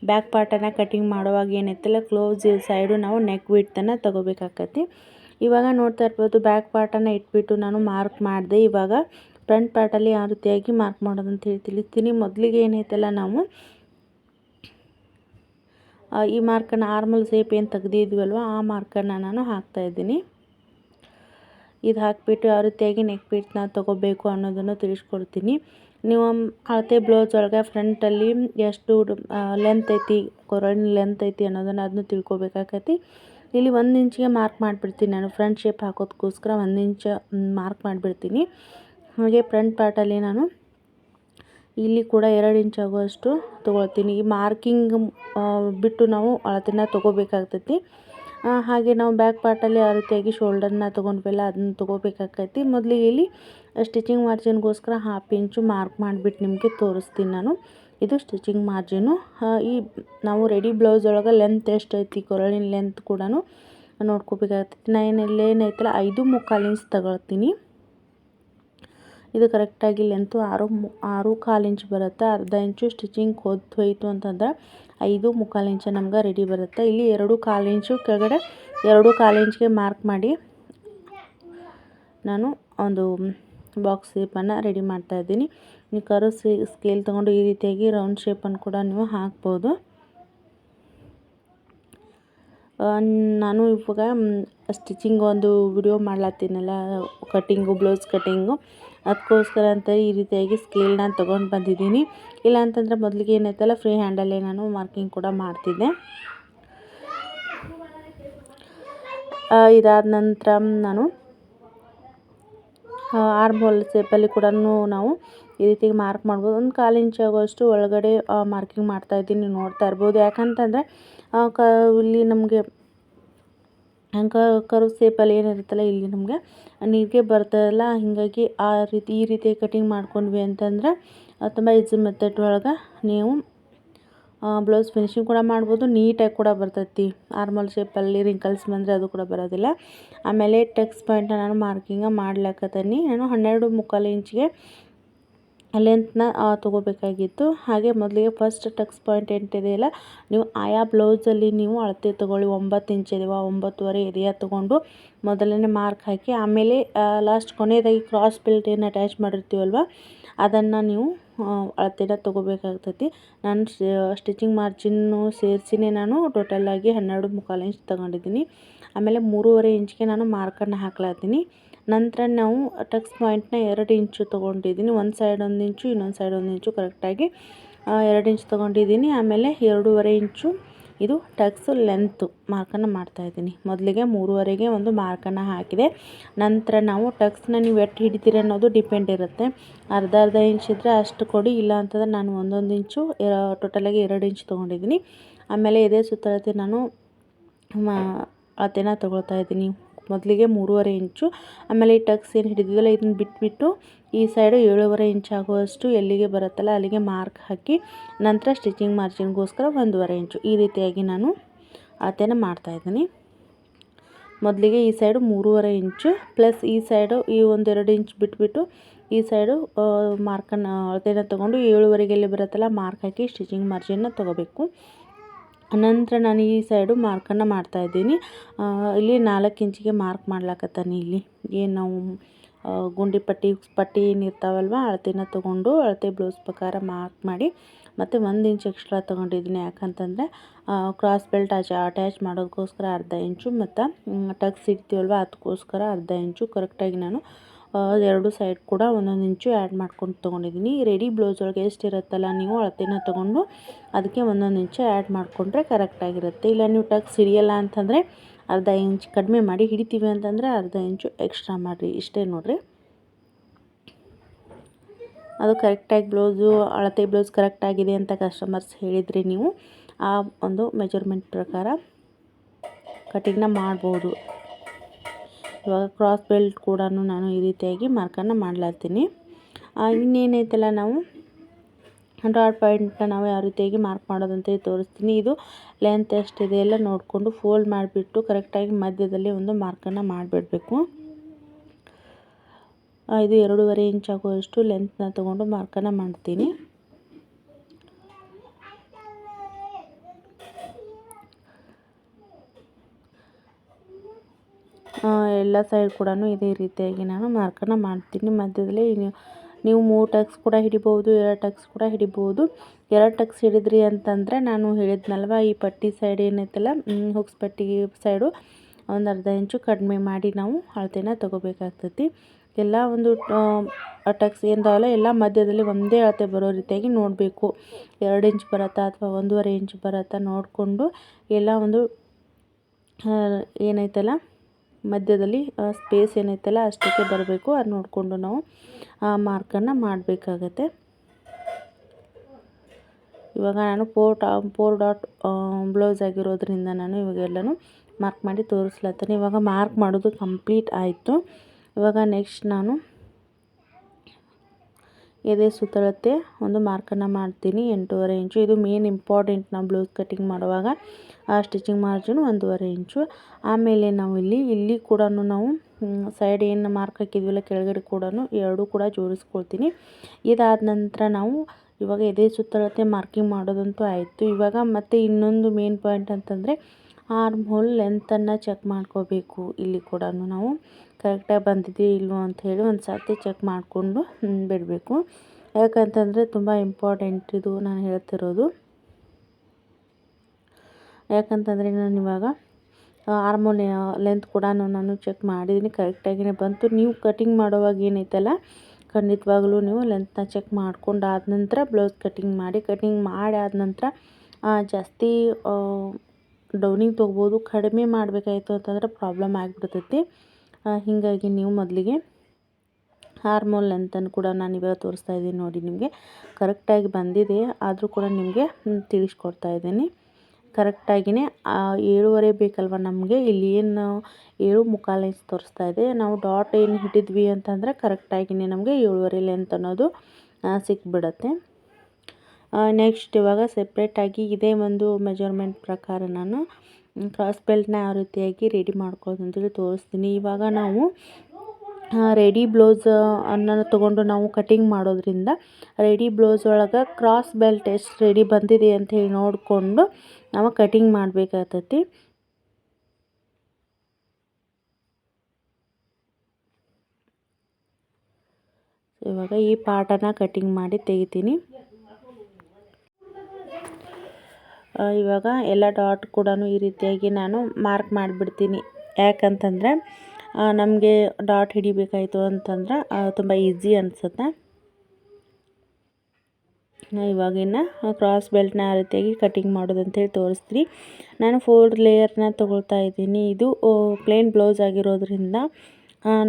ಬ್ಯಾಕ್ ಪಾರ್ಟನ್ನು ಕಟಿಂಗ್ ಮಾಡುವಾಗ ಏನೈತಲ್ಲ ಕ್ಲೋಸ್ ಸೈಡು ನಾವು ನೆಕ್ ವಿಡ್ತನ್ನು ತೊಗೋಬೇಕಾಕತಿ ಇವಾಗ ನೋಡ್ತಾ ಇರ್ಬೋದು, ಬ್ಯಾಕ್ ಪಾರ್ಟನ್ನು ಇಟ್ಬಿಟ್ಟು ನಾನು ಮಾರ್ಕ್ ಮಾಡಿದೆ. ಇವಾಗ ಫ್ರಂಟ್ ಪಾರ್ಟಲ್ಲಿ ಯಾವ ರೀತಿಯಾಗಿ ಮಾರ್ಕ್ ಮಾಡೋದಂತ ಹೇಳಿ ತಿಳಿಸ್ತೀನಿ ಮೊದಲಿಗೆ ಏನೈತಲ್ಲ ನಾವು ಈ ಮಾರ್ಕನ್ನು ಆರ್ಮಲ್ ಸೇಪ್ ಏನು ತೆಗ್ದಿದ್ವಲ್ವ ಆ ಮಾರ್ಕನ್ನು ನಾನು ಹಾಕ್ತಾಯಿದ್ದೀನಿ ಇದು ಹಾಕಿಬಿಟ್ಟು ಯಾವ ರೀತಿಯಾಗಿ ನೆಕ್ ಪೀಟ್ನ ತೊಗೋಬೇಕು ಅನ್ನೋದನ್ನು ತಿಳಿಸ್ಕೊಡ್ತೀನಿ. ನೀವು ಅಳತೆ ಬ್ಲೌಸ್ ಒಳಗೆ ಫ್ರಂಟಲ್ಲಿ ಎಷ್ಟು ಲೆಂತ್ ಐತಿ, ಕೊರಳಿನ ಲೆಂತ್ ಐತಿ ಅನ್ನೋದನ್ನು ಅದನ್ನು ತಿಳ್ಕೊಬೇಕಾಕತಿ. ಇಲ್ಲಿ ಒಂದು ಇಂಚಿಗೆ ಮಾರ್ಕ್ ಮಾಡಿಬಿಡ್ತೀನಿ ನಾನು. ಫ್ರಂಟ್ ಶೇಪ್ ಹಾಕೋದಕ್ಕೋಸ್ಕರ ಒಂದು ಇಂಚ ಮಾರ್ಕ್ ಮಾಡಿಬಿಡ್ತೀನಿ. ಹಾಗೆ ಫ್ರಂಟ್ ಪಾರ್ಟಲ್ಲಿ ನಾನು ಇಲ್ಲಿ ಕೂಡ ಎರಡು ಇಂಚ್ ಆಗುವಷ್ಟು ತೊಗೊಳ್ತೀನಿ. ಈ ಮಾರ್ಕಿಂಗ್ ಬಿಟ್ಟು ನಾವು ಅಳತೆನ ತೊಗೋಬೇಕಾಗ್ತೈತಿ. ಹಾಗೆ ನಾವು ಬ್ಯಾಕ್ ಪಾರ್ಟಲ್ಲಿ ಯಾವ ರೀತಿಯಾಗಿ ಶೋಲ್ಡರ್ನ ತೊಗೊಂಡ್ವಲ್ಲ ಅದನ್ನ ತೊಗೋಬೇಕಾಗ್ತೈತಿ. ಮೊದಲಿಗೆ ಇಲ್ಲಿ ಸ್ಟಿಚಿಂಗ್ ಮಾರ್ಜಿನ್ಗೋಸ್ಕರ ಹಾಫ್ ಇಂಚು ಮಾರ್ಕ್ ಮಾಡಿಬಿಟ್ಟು ನಿಮಗೆ ತೋರಿಸ್ತೀನಿ ನಾನು. ಇದು ಸ್ಟಿಚಿಂಗ್ ಮಾರ್ಜಿನು ಈ ನಾವು ರೆಡಿ ಬ್ಲೌಸ್ ಒಳಗೆ ಲೆಂತ್ ಎಷ್ಟು ಐತಿ ಕೊರಳಿನ ಲೆಂತ್ ಕೂಡ ನೋಡ್ಕೋಬೇಕಾಗ್ತೈತಿ. ನಾನು ಏನೈತಲ್ಲ ಐದು ಮುಕ್ಕಾಲು ಇಂಚ್ ತಗೊಳ್ತೀನಿ. ಇದು ಕರೆಕ್ಟಾಗಿ ಲೆಂತು ಆರು ಆರು ಕಾಲು ಇಂಚ್ ಬರುತ್ತೆ. ಅರ್ಧ ಇಂಚು ಸ್ಟಿಚಿಂಗ್ ಹೋದ್ ಹೋಯಿತು ಅಂತಂದ್ರೆ ಐದು ಮುಕ್ಕಾಲು ಇಂಚ ನಮ್ಗೆ ರೆಡಿ ಬರುತ್ತೆ. ಇಲ್ಲಿ ಎರಡು ಕಾಲು ಇಂಚು ಕೆಳಗಡೆ ಎರಡು ಕಾಲು ಇಂಚ್ಗೆ ಮಾರ್ಕ್ ಮಾಡಿ ನಾನು ಒಂದು ಬಾಕ್ಸ್ ಶೇಪನ್ನು ರೆಡಿ ಮಾಡ್ತಾ ಇದ್ದೀನಿ. ನೀವು ಕರು ಸ್ಕೇಲ್ ತೊಗೊಂಡು ಈ ರೀತಿಯಾಗಿ ರೌಂಡ್ ಶೇಪನ್ನು ಕೂಡ ನೀವು ಹಾಕ್ಬೋದು. ನಾನು ಇವಾಗ ಸ್ಟಿಚಿಂಗ್ ಒಂದು ವಿಡಿಯೋ ಮಾಡ್ಲತ್ತೀನಲ್ಲ ಕಟ್ಟಿಂಗು ಬ್ಲೌಸ್ ಕಟ್ಟಿಂಗು ಅದಕ್ಕೋಸ್ಕರ ಅಂತ ಈ ರೀತಿಯಾಗಿ ಸ್ಕೇಲ್ನ ತೊಗೊಂಡು ಬಂದಿದ್ದೀನಿ. ಇಲ್ಲ ಅಂತಂದರೆ ಮೊದಲಿಗೆ ಏನೈತಲ್ಲ ಫ್ರೀ ಹ್ಯಾಂಡಲ್ಲೇ ನಾನು ಮಾರ್ಕಿಂಗ್ ಕೂಡ ಮಾಡ್ತಿದ್ದೆ. ಇದಾದ ನಂತರ ನಾನು ಆರ್ಮ್ ಹೋಲ್ ಸೇಪಲ್ಲಿ ಕೂಡ ನಾವು ಈ ರೀತಿ ಮಾರ್ಕ್ ಮಾಡ್ಬೋದು. ಒಂದು ಕಾಲು ಇಂಚ್ ಆಗೋಷ್ಟು ಒಳಗಡೆ ಮಾರ್ಕಿಂಗ್ ಮಾಡ್ತಾ ಇದ್ದೀನಿ ನೋಡ್ತಾ ಇರ್ಬೋದು. ಯಾಕಂತಂದರೆ ಕ, ಇಲ್ಲಿ ನಮಗೆ ಕರು ಸೇಪಲ್ಲಿ ಏನಿರುತ್ತಲ್ಲ, ಇಲ್ಲಿ ನಮಗೆ ನೀರಿಗೆ ಬರ್ತದಲ್ಲ ಹೀಗಾಗಿ ಆ ರೀತಿ, ಈ ರೀತಿ ಕಟಿಂಗ್ ಮಾಡ್ಕೊಂಡ್ವಿ ಅಂತಂದ್ರೆ ತುಂಬ ಈಸಿ ಮೆಥಡ್ ಒಳಗೆ ನೀವು ಬ್ಲೌಸ್ ಫಿನಿಶಿಂಗ್ ಕೂಡ ಮಾಡ್ಬೋದು. ನೀಟಾಗಿ ಕೂಡ ಬರ್ತೈತಿ. ಆರ್ಮಲ್ ಶೇಪಲ್ಲಿ ರಿಂಕಲ್ಸ್ ಬಂದರೆ ಅದು ಕೂಡ ಬರೋದಿಲ್ಲ. ಆಮೇಲೆ ಟೆಕ್ಸ್ ಪಾಯಿಂಟ್ನ ನಾನು ಮಾರ್ಕಿಂಗ ಮಾಡ್ಲಾಕತ್ತೀನಿ. ನಾನು ಹನ್ನೆರಡು ಮುಕ್ಕಾಲು ಇಂಚಿಗೆ ಲೆಂತ್ನ ತೊಗೋಬೇಕಾಗಿತ್ತು. ಹಾಗೆ ಮೊದಲಿಗೆ ಫಸ್ಟ್ ಟಕ್ಸ್ ಪಾಯಿಂಟ್ ಎಂಟಿದೆಯಲ್ಲ ನೀವು ಆಯಾ ಬ್ಲೌಸಲ್ಲಿ ನೀವು ಅಳತೆ ತೊಗೊಳ್ಳಿ. ಒಂಬತ್ತು ಇಂಚ್ ಇದೆಯಾ, ಒಂಬತ್ತುವರೆ ಇದೆಯಾ ತೊಗೊಂಡು ಮೊದಲನೇ ಮಾರ್ಕ್ ಹಾಕಿ, ಆಮೇಲೆ ಲಾಸ್ಟ್ ಕೊನೆಯದಾಗಿ ಕ್ರಾಸ್ ಬೆಲ್ಟ್ ಏನು ಅಟ್ಯಾಚ್ ಮಾಡಿರ್ತೀವಲ್ವ, ಅದನ್ನು ನೀವು ಅಳತೆನ ತೊಗೋಬೇಕಾಗ್ತೈತಿ. ನಾನು ಸ್ಟಿಚಿಂಗ್ ಮಾರ್ಜಿನ್ನು ಸೇರಿಸಿನೇ ನಾನು ಟೋಟಲಾಗಿ ಹನ್ನೆರಡು ಮುಕ್ಕಾಲು ಇಂಚ್ ತೊಗೊಂಡಿದ್ದೀನಿ. ಆಮೇಲೆ ಮೂರುವರೆ ಇಂಚ್ಗೆ ನಾನು ಮಾರ್ಕನ್ನು ಹಾಕ್ಲಾತೀನಿ ನಂತರ ನಾವು ಟಕ್ಸ್ ಪಾಯಿಂಟ್ನ ಎರಡು ಇಂಚು ತೊಗೊಂಡಿದ್ದೀನಿ. ಒಂದು ಸೈಡ್ ಒಂದು ಇಂಚು, ಇನ್ನೊಂದು ಸೈಡ್ ಒಂದು ಇಂಚು ಕರೆಕ್ಟಾಗಿ ಎರಡು ಇಂಚು ತೊಗೊಂಡಿದ್ದೀನಿ. ಆಮೇಲೆ ಎರಡೂವರೆ ಇಂಚು ಇದು ಟಕ್ಸ್ ಲೆಂತು ಮಾರ್ಕನ್ನು ಮಾಡ್ತಾಯಿದ್ದೀನಿ ಮೊದಲಿಗೆ ಮೂರುವರೆಗೆ ಒಂದು ಮಾರ್ಕನ್ನು ಹಾಕಿದೆ. ನಂತರ ನಾವು ಟಕ್ಸ್ನ ನೀವು ಎಟ್ಟು ಹಿಡಿತೀರಿ ಅನ್ನೋದು ಡಿಪೆಂಡ್ ಇರುತ್ತೆ. ಅರ್ಧ ಅರ್ಧ ಇಂಚ್ ಇದ್ದರೆ ಅಷ್ಟು ಕೊಡಿ, ಇಲ್ಲ ಅಂತಂದರೆ ನಾನು ಒಂದೊಂದು ಇಂಚು ಟೋಟಲಾಗಿ ಎರಡು ಇಂಚು ತೊಗೊಂಡಿದ್ದೀನಿ. ಆಮೇಲೆ ಇದೇ ಸುತ್ತಳತೆ ನಾನು ಅದನ್ನು ತೊಗೊಳ್ತಾ ಇದ್ದೀನಿ. ಮೊದಲಿಗೆ ಮೂರುವರೆ ಇಂಚು, ಆಮೇಲೆ ಈ ಟಕ್ಸ್ ಏನು ಹಿಡಿದಿದ್ದಲ್ಲ ಇದನ್ನು ಬಿಟ್ಬಿಟ್ಟು ಈ ಸೈಡು ಏಳುವರೆ ಇಂಚ್ ಆಗುವಷ್ಟು ಎಲ್ಲಿಗೆ ಬರುತ್ತಲ್ಲ, ಅಲ್ಲಿಗೆ ಮಾರ್ಕ್ ಹಾಕಿ ನಂತರ ಸ್ಟಿಚಿಂಗ್ ಮಾರ್ಜಿನ್ಗೋಸ್ಕರ ಒಂದೂವರೆ ಇಂಚು. ಈ ರೀತಿಯಾಗಿ ನಾನು ಅಳತೆನ ಮಾಡ್ತಾಯಿದ್ದೀನಿ ಮೊದಲಿಗೆ ಈ ಸೈಡು ಮೂರುವರೆ ಇಂಚು ಪ್ಲಸ್ ಈ ಸೈಡು ಈ ಒಂದೆರಡು ಇಂಚ್ ಬಿಟ್ಬಿಟ್ಟು ಈ ಸೈಡು ಮಾರ್ಕನ್ನು ಅಳತೆನ ತೊಗೊಂಡು ಏಳುವರೆಗೆ ಎಲ್ಲಿ ಬರುತ್ತಲ್ಲ ಮಾರ್ಕ್ ಹಾಕಿ ಸ್ಟಿಚಿಂಗ್ ಮಾರ್ಜಿನ್ನ ತೊಗೋಬೇಕು. ನಂತರ ನಾನು ಈ ಸೈಡು ಮಾರ್ಕನ್ನು ಮಾಡ್ತಾಯಿದ್ದೀನಿ ಇಲ್ಲಿ ನಾಲ್ಕು ಇಂಚಿಗೆ ಮಾರ್ಕ್ ಮಾಡ್ಲಾಕತ್ತಾನೆ ಇಲ್ಲಿ. ಏನು ನಾವು ಗುಂಡಿ ಪಟ್ಟಿ ಪಟ್ಟಿ ಏನು ಇರ್ತಾವಲ್ವ, ಅಳತೆನ ತೊಗೊಂಡು ಅಳತೆ ಬ್ಲೌಸ್ ಪ್ರಕಾರ ಮಾರ್ಕ್ ಮಾಡಿ ಮತ್ತು ಒಂದು ಇಂಚ್ ಎಕ್ಸ್ಟ್ರಾ ತೊಗೊಂಡಿದ್ದೀನಿ. ಯಾಕಂತಂದರೆ ಕ್ರಾಸ್ ಬೆಲ್ಟ್ ಅಚ ಅಟ್ಯಾಚ್ ಮಾಡೋದಕ್ಕೋಸ್ಕರ ಅರ್ಧ ಇಂಚು ಮತ್ತು ಟಕ್ಸ್ ಇಡ್ತೀವಲ್ವ, ಅದಕ್ಕೋಸ್ಕರ ಅರ್ಧ ಇಂಚು ಕರೆಕ್ಟಾಗಿ ನಾನು ಎರಡು ಸೈಡ್ ಕೂಡ ಒಂದೊಂದು ಇಂಚು ಆ್ಯಡ್ ಮಾಡ್ಕೊಂಡು ತೊಗೊಂಡಿದ್ದೀನಿ. ರೆಡಿ ಬ್ಲೌಸ್ ಒಳಗೆ ಎಷ್ಟಿರುತ್ತಲ್ಲ ನೀವು ಅಳತೆನ ತೊಗೊಂಡು ಅದಕ್ಕೆ ಒಂದೊಂದು ಇಂಚು ಆ್ಯಡ್ ಮಾಡಿಕೊಂಡ್ರೆ ಕರೆಕ್ಟಾಗಿರುತ್ತೆ ಇಲ್ಲ ನೀವು ಟಕ್ಸ್ ಹಿಡಿಯಲ್ಲ ಅಂತಂದರೆ ಅರ್ಧ ಇಂಚ್ ಕಡಿಮೆ ಮಾಡಿ ಹಿಡಿತೀವಿ ಅಂತಂದರೆ ಅರ್ಧ ಇಂಚು ಎಕ್ಸ್ಟ್ರಾ ಮಾಡಿರಿ. ಇಷ್ಟೇ ನೋಡಿರಿ. ಅದು ಕರೆಕ್ಟಾಗಿ ಬ್ಲೌಸು, ಅಳತೆ ಬ್ಲೌಸ್ ಕರೆಕ್ಟಾಗಿದೆ ಅಂತ ಕಸ್ಟಮರ್ಸ್ ಹೇಳಿದರೆ ನೀವು ಆ ಒಂದು ಮೆಜರ್ಮೆಂಟ್ ಪ್ರಕಾರ ಕಟಿಂಗ್ನ ಮಾಡ್ಬೋದು. ಇವಾಗ ಕ್ರಾಸ್ ಬೆಲ್ಟ್ ಕೂಡ ನಾನು ಈ ರೀತಿಯಾಗಿ ಮಾರ್ಕನ್ನು ಮಾಡ್ಲಾತೀನಿ. ಇನ್ನೇನೈತಲ್ಲ ನಾವು? ಡಾಟ್ ಪಾಯಿಂಟ್ನ ನಾವು ಯಾವ ರೀತಿಯಾಗಿ ಮಾರ್ಕ್ ಮಾಡೋದಂತ ತೋರಿಸ್ತೀನಿ. ಇದು ಲೆಂತ್ ಎಷ್ಟಿದೆ ಎಲ್ಲ ನೋಡಿಕೊಂಡು ಫೋಲ್ಡ್ ಮಾಡಿಬಿಟ್ಟು ಕರೆಕ್ಟಾಗಿ ಮಧ್ಯದಲ್ಲಿ ಒಂದು ಮಾರ್ಕನ್ನು ಮಾಡಿಬಿಡಬೇಕು. ಇದು ಎರಡೂವರೆ ಇಂಚ್ ಆಗುವಷ್ಟು ಲೆಂತ್ನ ತೊಗೊಂಡು ಮಾರ್ಕನ್ನು ಮಾಡ್ತೀನಿ. ಎಲ್ಲ ಸೈಡ್ ಕೂಡ ಇದೇ ರೀತಿಯಾಗಿ ನಾನು ಮಾರ್ಕನ್ನು ಮಾಡ್ತೀನಿ. ಮಧ್ಯದಲ್ಲಿ ನೀವು ಮೂರು ಟಕ್ಸ್ ಕೂಡ ಹಿಡಿಬೋದು ಎರಡು ಟಕ್ಸ್ ಕೂಡ ಹಿಡಿಬೋದು ಎರಡು ಟಕ್ಸ್ ಹಿಡಿದ್ರಿ ಅಂತಂದರೆ ನಾನು ಹೇಳಿದ್ನಲ್ವ, ಈ ಪಟ್ಟಿ ಸೈಡ್ ಏನೈತಲ್ಲ ಹುಕ್ಸ್ ಪಟ್ಟಿ ಸೈಡು ಒಂದು ಅರ್ಧ ಇಂಚು ಕಡಿಮೆ ಮಾಡಿ ನಾವು ಅಳತೆನ ತೊಗೋಬೇಕಾಗ್ತೈತಿ. ಎಲ್ಲ ಒಂದು ಟಕ್ಸ್ ಏನದಾವಲ್ಲ ಎಲ್ಲ ಮಧ್ಯದಲ್ಲಿ ಒಂದೇ ಅಳತೆ ಬರೋ ರೀತಿಯಾಗಿ ನೋಡಬೇಕು. ಎರಡು ಇಂಚ್ ಬರುತ್ತಾ ಅಥವಾ ಒಂದೂವರೆ ಇಂಚ್ ಬರುತ್ತಾ ನೋಡಿಕೊಂಡು ಎಲ್ಲ ಒಂದು ಏನೈತಲ್ಲ ಮಧ್ಯದಲ್ಲಿ ಸ್ಪೇಸ್ ಏನೈತಲ್ಲ, ಅಷ್ಟಕ್ಕೆ ಬರಬೇಕು. ಅದು ನೋಡಿಕೊಂಡು ನಾವು, ಆ ಮಾರ್ಕನ್ನು ಮಾಡಬೇಕಾಗತ್ತೆ. ಇವಾಗ ನಾನು ಫೋರ್ ಟಾ ಫೋರ್ ಡಾಟ್ ಬ್ಲೌಸ್ ಆಗಿರೋದ್ರಿಂದ ನಾನು ಇವಾಗೆಲ್ಲನೂ ಮಾರ್ಕ್ ಮಾಡಿ ತೋರಿಸ್ಲತ್ತೇನೆ. ಇವಾಗ ಮಾರ್ಕ್ ಮಾಡೋದು ಕಂಪ್ಲೀಟ್ ಆಯಿತು. ಇವಾಗ ನೆಕ್ಸ್ಟ್ ನಾನು ಎದೆ ಸುತ್ತಳತೆ ಒಂದು ಮಾರ್ಕನ್ನು ಮಾಡ್ತೀನಿ, ಎಂಟೂವರೆ ಇಂಚು. ಇದು ಮೇನ್ ಇಂಪಾರ್ಟೆಂಟ್ ನಾವು ಬ್ಲೌಸ್ ಕಟ್ಟಿಂಗ್ ಮಾಡುವಾಗ, ಆ ಸ್ಟಿಚಿಂಗ್ ಮಾರ್ಜಿನ್ ಒಂದೂವರೆ ಇಂಚು. ಆಮೇಲೆ ನಾವು ಇಲ್ಲಿ ಇಲ್ಲಿ ಕೂಡ ನಾವು ಸೈಡ್ ಏನು ಮಾರ್ಕ್ ಹಾಕಿದ್ವಿಲ್ಲ, ಕೆಳಗಡೆ ಕೂಡ ಎರಡೂ ಕೂಡ ಜೋಡಿಸ್ಕೊಳ್ತೀನಿ. ಇದಾದ ನಂತರ ನಾವು ಇವಾಗ ಎದೆ ಸುತ್ತಳತೆ ಮಾರ್ಕಿಂಗ್ ಮಾಡೋದಂತೂ ಆಯಿತು. ಇವಾಗ ಮತ್ತೆ ಇನ್ನೊಂದು ಮೇನ್ ಪಾಯಿಂಟ್ ಅಂತಂದರೆ ಆರ್ಮ್ ಹೋಲ್ ಲೆಂತನ್ನು ಚೆಕ್ ಮಾಡ್ಕೋಬೇಕು. ಇಲ್ಲಿ ಕೂಡ ನಾವು. ಕರೆಕ್ಟಾಗಿ ಬಂದಿದೆಯೋ ಇಲ್ವೋ ಹೇಳಿ ಒಂದು ಸರ್ತಿ ಚೆಕ್ ಮಾಡಿಕೊಂಡು ಬಿಡಬೇಕು. ಯಾಕಂತಂದರೆ ತುಂಬ ಇಂಪಾರ್ಟೆಂಟ್ ಇದು ನಾನು ಹೇಳ್ತಿರೋದು. ಯಾಕಂತಂದರೆ ನಾನು ಇವಾಗ ಹಾರ್ಮೋನ್ ಲೆಂತ್ ಕೂಡ ನಾನು ಚೆಕ್ ಮಾಡಿದ್ದೀನಿ ಕರೆಕ್ಟಾಗಿಯೇ ಬಂತು. ನೀವು ಕಟಿಂಗ್ ಮಾಡುವಾಗ ಏನೈತಲ್ಲ, ಖಂಡಿತವಾಗ್ಲೂ ನೀವು ಲೆಂತ್ನ ಚೆಕ್ ಮಾಡ್ಕೊಂಡು ಆದ ನಂತರ ಬ್ಲೌಸ್ ಕಟಿಂಗ್ ಮಾಡಿ ಕಟಿಂಗ್ ಮಾಡಿ ಆದ ನಂತರ ಜಾಸ್ತಿ ಡೌನಿಂಗ್ ತೊಗೋಬೋದು, ಕಡಿಮೆ ಮಾಡಬೇಕಾಯ್ತು ಅಂತಂದ್ರೆ ಪ್ರಾಬ್ಲಮ್ ಆಗಿಬಿಡ್ತೈತಿ. ಹೀಗಾಗಿ ನೀವು ಮೊದಲಿಗೆ ಹಾರ್ಮೋನ್ ಲೆಂತನ್ನು ಕೂಡ ನಾನು ಇವಾಗ ತೋರಿಸ್ತಾ ಇದ್ದೀನಿ ನೋಡಿ ನಿಮಗೆ. ಕರೆಕ್ಟಾಗಿ ಬಂದಿದೆ, ಆದರೂ ಕೂಡ ನಿಮಗೆ ತಿಳಿಸ್ಕೊಡ್ತಾ ಇದ್ದೀನಿ. ಕರೆಕ್ಟಾಗಿಯೇ ಏಳುವರೆ ಬೇಕಲ್ವ ನಮಗೆ? ಇಲ್ಲಿ ಏನು ಏಳು ಮುಕ್ಕಾಲು ಇಂಚ್ ತೋರಿಸ್ತಾ ಇದೆ. ನಾವು ಡಾಟ್ ಏನು ಹಿಡಿದ್ವಿ ಅಂತಂದರೆ ಕರೆಕ್ಟಾಗಿಯೇ ನಮಗೆ ಏಳುವರೆ ಲೆಂತ್ ಅನ್ನೋದು ಸಿಕ್ಬಿಡತ್ತೆ. ನೆಕ್ಸ್ಟ್ ಇವಾಗ ಸೆಪ್ರೇಟಾಗಿ ಇದೇ ಒಂದು ಮೆಜರ್ಮೆಂಟ್ ಪ್ರಕಾರ ನಾನು ಕ್ರಾಸ್ ಬೆಲ್ಟ್ನ ಯಾವ ರೀತಿಯಾಗಿ ರೆಡಿ ಮಾಡ್ಕೊಳ್ಳೋದು ಅಂತೇಳಿ ತೋರಿಸ್ತೀನಿ. ಇವಾಗ ನಾವು ರೆಡಿ ಬ್ಲೌಸ್ ಅನ್ನ ತೊಗೊಂಡು ನಾವು ಕಟಿಂಗ್ ಮಾಡೋದ್ರಿಂದ ರೆಡಿ ಬ್ಲೌಸ್ ಒಳಗೆ ಕ್ರಾಸ್ ಬೆಲ್ಟ್ ಎಷ್ಟು ರೆಡಿ ಬಂದಿದೆ ಅಂತ ಹೇಳಿ ನೋಡಿಕೊಂಡು ನಾವು ಕಟಿಂಗ್ ಮಾಡಬೇಕಾಗ್ತೈತಿ. ಇವಾಗ ಈ ಪಾರ್ಟನ್ನು ಕಟಿಂಗ್ ಮಾಡಿ ತೆಗಿತೀನಿ ಆ, ಇವಾಗ ಎಲ್ಲ ಡಾಟ್ ಕೂಡ ಈ ರೀತಿಯಾಗಿ ನಾನು ಮಾರ್ಕ್ ಮಾಡಿಬಿಡ್ತೀನಿ. ಯಾಕಂತಂದರೆ ನಮಗೆ ಡಾಟ್ ಹಿಡಿಬೇಕಾಯಿತು ಅಂತಂದ್ರೆ ತುಂಬ ಈಸಿ ಅನಿಸುತ್ತೆ. ಇವಾಗಿನ ಕ್ರಾಸ್ ಬೆಲ್ಟ್ನ ಆ ರೀತಿಯಾಗಿ ಕಟಿಂಗ್ ಮಾಡೋದು ಅಂತೇಳಿ ತೋರಿಸ್ತೀನಿ. ನಾನು ಫೋರ್ ಲೇಯರ್ನ ತೊಗೊಳ್ತಾ ಇದ್ದೀನಿ. ಇದು ಪ್ಲೇನ್ ಬ್ಲೌಸ್ ಆಗಿರೋದ್ರಿಂದ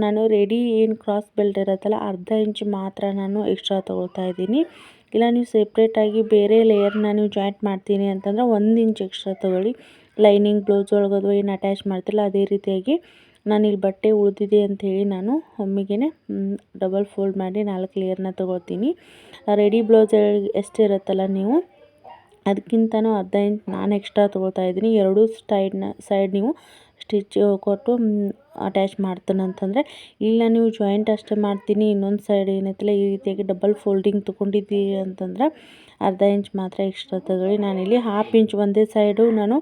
ನಾನು ರೆಡಿ ಏನು ಕ್ರಾಸ್ ಬೆಲ್ಟ್ ಇರುತ್ತಲ್ಲ, ಅರ್ಧ ಇಂಚ್ ಮಾತ್ರ ನಾನು ಎಕ್ಸ್ಟ್ರಾ ತೊಗೊಳ್ತಾ ಇದ್ದೀನಿ. ಇಲ್ಲ ನೀವು ಸೆಪ್ರೇಟಾಗಿ ಬೇರೆ ಲೇಯರ್ನ ನೀವು ಜಾಯಿಂಟ್ ಮಾಡ್ತೀನಿ ಅಂತಂದ್ರೆ ಒಂದು ಇಂಚ್ ಎಕ್ಸ್ಟ್ರಾ ತೊಗೊಳ್ಳಿ. ಲೈನಿಂಗ್ ಬ್ಲೌಸ್ ಒಳಗದು ಏನು ಅಟ್ಯಾಚ್ ಮಾಡ್ತಿಲ್ಲ, ಅದೇ ರೀತಿಯಾಗಿ ನಾನು ಇಲ್ಲಿ ಬಟ್ಟೆ ಉಳಿದಿದೆ ಅಂಥೇಳಿ ನಾನು ಒಮ್ಮಿಗೆ ಡಬಲ್ ಫೋಲ್ಡ್ ಮಾಡಿ ನಾಲ್ಕು ಲೇಯರ್ನ ತೊಗೊಳ್ತೀನಿ. ರೆಡಿ ಬ್ಲೌಸ್ ಎಷ್ಟಿರುತ್ತಲ್ಲ ನೀವು, ಅದಕ್ಕಿಂತನೂ ಅರ್ಧ ಇಂಚ್ ನಾನು ಎಕ್ಸ್ಟ್ರಾ ತೊಗೊಳ್ತಾ ಇದ್ದೀನಿ. ಎರಡೂ ಸೈಡ್ನ ಸೈಡ್ ನೀವು ಸ್ಟಿಚ್ ಕೊಟ್ಟು ಅಟ್ಯಾಚ್ ಮಾಡ್ತಾನೆ ಅಂತಂದರೆ, ಇಲ್ಲ ನೀವು ಜಾಯಿಂಟ್ ಅಷ್ಟೇ ಮಾಡ್ತೀನಿ, ಇನ್ನೊಂದು ಸೈಡ್ ಏನೈತಿಲ್ಲ, ಈ ರೀತಿಯಾಗಿ ಡಬಲ್ ಫೋಲ್ಡಿಂಗ್ ತೊಗೊಂಡಿದ್ದೀವಿ ಅಂತಂದ್ರೆ, ಅರ್ಧ ಇಂಚ್ ಮಾತ್ರ ಎಕ್ಸ್ಟ್ರಾ ತಗೊಳ್ಳಿ. ನಾನಿಲ್ಲಿ ಹಾಫ್ ಇಂಚ್ ಒಂದೇ ಸೈಡು ನಾನು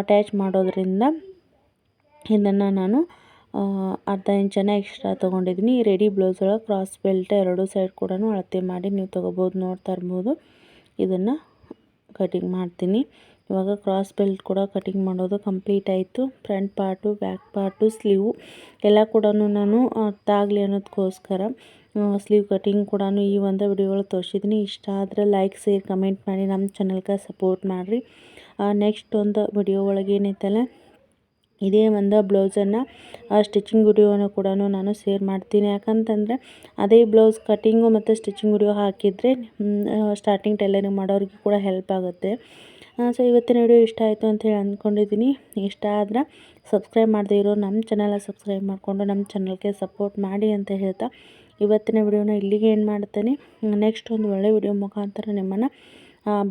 ಅಟ್ಯಾಚ್ ಮಾಡೋದ್ರಿಂದ, ಇದನ್ನು ನಾನು ಅರ್ಧ ಇಂಚನ್ನು ಎಕ್ಸ್ಟ್ರಾ ತೊಗೊಂಡಿದ್ದೀನಿ. ರೆಡಿ ಬ್ಲೌಸ್ ಒಳಗೆ ಕ್ರಾಸ್ ಬೆಲ್ಟ್ ಎರಡು ಸೈಡ್ ಕೂಡ ಅಳತೆ ಮಾಡಿ ನೀವು ತೊಗೋಬೋದು, ನೋಡ್ತಾ ಇರ್ಬೋದು. ಇದನ್ನು ಕಟಿಂಗ್ ಮಾಡ್ತೀನಿ. ಇವಾಗ ಕ್ರಾಸ್ ಬೆಲ್ಟ್ ಕೂಡ ಕಟಿಂಗ್ ಮಾಡೋದು ಕಂಪ್ಲೀಟ್ ಆಯಿತು. Front part back part sleeve ಎಲ್ಲ ಕೂಡ ನಾನು ಅರ್ಥಾಗಲಿ ಅನ್ನೋದಕ್ಕೋಸ್ಕರ ಸ್ಲೀವ್ ಕಟಿಂಗ್ ಕೂಡ ಈ ಒಂದು ವಿಡಿಯೋಗಳು ತೋರಿಸಿದ್ದೀನಿ ಇಷ್ಟ ಆದರೆ ಲೈಕ್ ಶೇರ್ ಕಮೆಂಟ್ ಮಾಡಿ ನಮ್ಮ ಚಾನಲ್ಗೆ ಸಪೋರ್ಟ್ ಮಾಡಿರಿ. ನೆಕ್ಸ್ಟ್ ಒಂದು ವಿಡಿಯೋ ಒಳಗೆ ಏನೈತಲ್ಲ, ಇದೇ ಒಂದು ಬ್ಲೌಸನ್ನು ಸ್ಟಿಚಿಂಗ್ ವಿಡಿಯೋನ ಕೂಡ ನಾನು ಸೇರ್ ಮಾಡ್ತೀನಿ. ಯಾಕಂತಂದರೆ ಅದೇ ಬ್ಲೌಸ್ ಕಟಿಂಗು ಮತ್ತು ಸ್ಟಿಚಿಂಗ್ ವಿಡಿಯೋ ಹಾಕಿದರೆ ಸ್ಟಾರ್ಟಿಂಗ್ ಟೈಲರಿಂಗ್ ಮಾಡೋರಿಗೆ ಕೂಡ ಹೆಲ್ಪ್ ಆಗುತ್ತೆ. ಸೊ ಇವತ್ತಿನ ವಿಡಿಯೋ ಇಷ್ಟ ಆಯಿತು ಅಂತ ಹೇಳಿ ಅಂದ್ಕೊಂಡಿದ್ದೀನಿ. ಇಷ್ಟ ಆದ್ರೆ ಸಬ್ಸ್ಕ್ರೈಬ್ ಮಾಡದೇ ಇರೋ ನಮ್ಮ ಚಾನಲ ಸಬ್ಸ್ಕ್ರೈಬ್ ಮಾಡಿಕೊಂಡು ನಮ್ಮ ಚಾನಲ್ಗೆ ಸಪೋರ್ಟ್ ಮಾಡಿ ಅಂತ ಹೇಳ್ತಾ ಇವತ್ತಿನ ವಿಡಿಯೋನ ಇಲ್ಲಿಗೆ ಏನು ಮಾಡ್ತೀನಿ. ನೆಕ್ಸ್ಟ್ ಒಂದು ಒಳ್ಳೆ ವಿಡಿಯೋ ಮುಖಾಂತರ ನಿಮ್ಮನ್ನು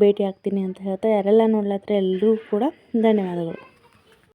ಭೇಟಿ ಆಗ್ತೀನಿ ಅಂತ ಹೇಳ್ತಾ, ಯಾರೆಲ್ಲ ನೋಡ್ಲಾತ್ರೆ ಎಲ್ಲರೂ ಕೂಡ ಧನ್ಯವಾದಗಳು.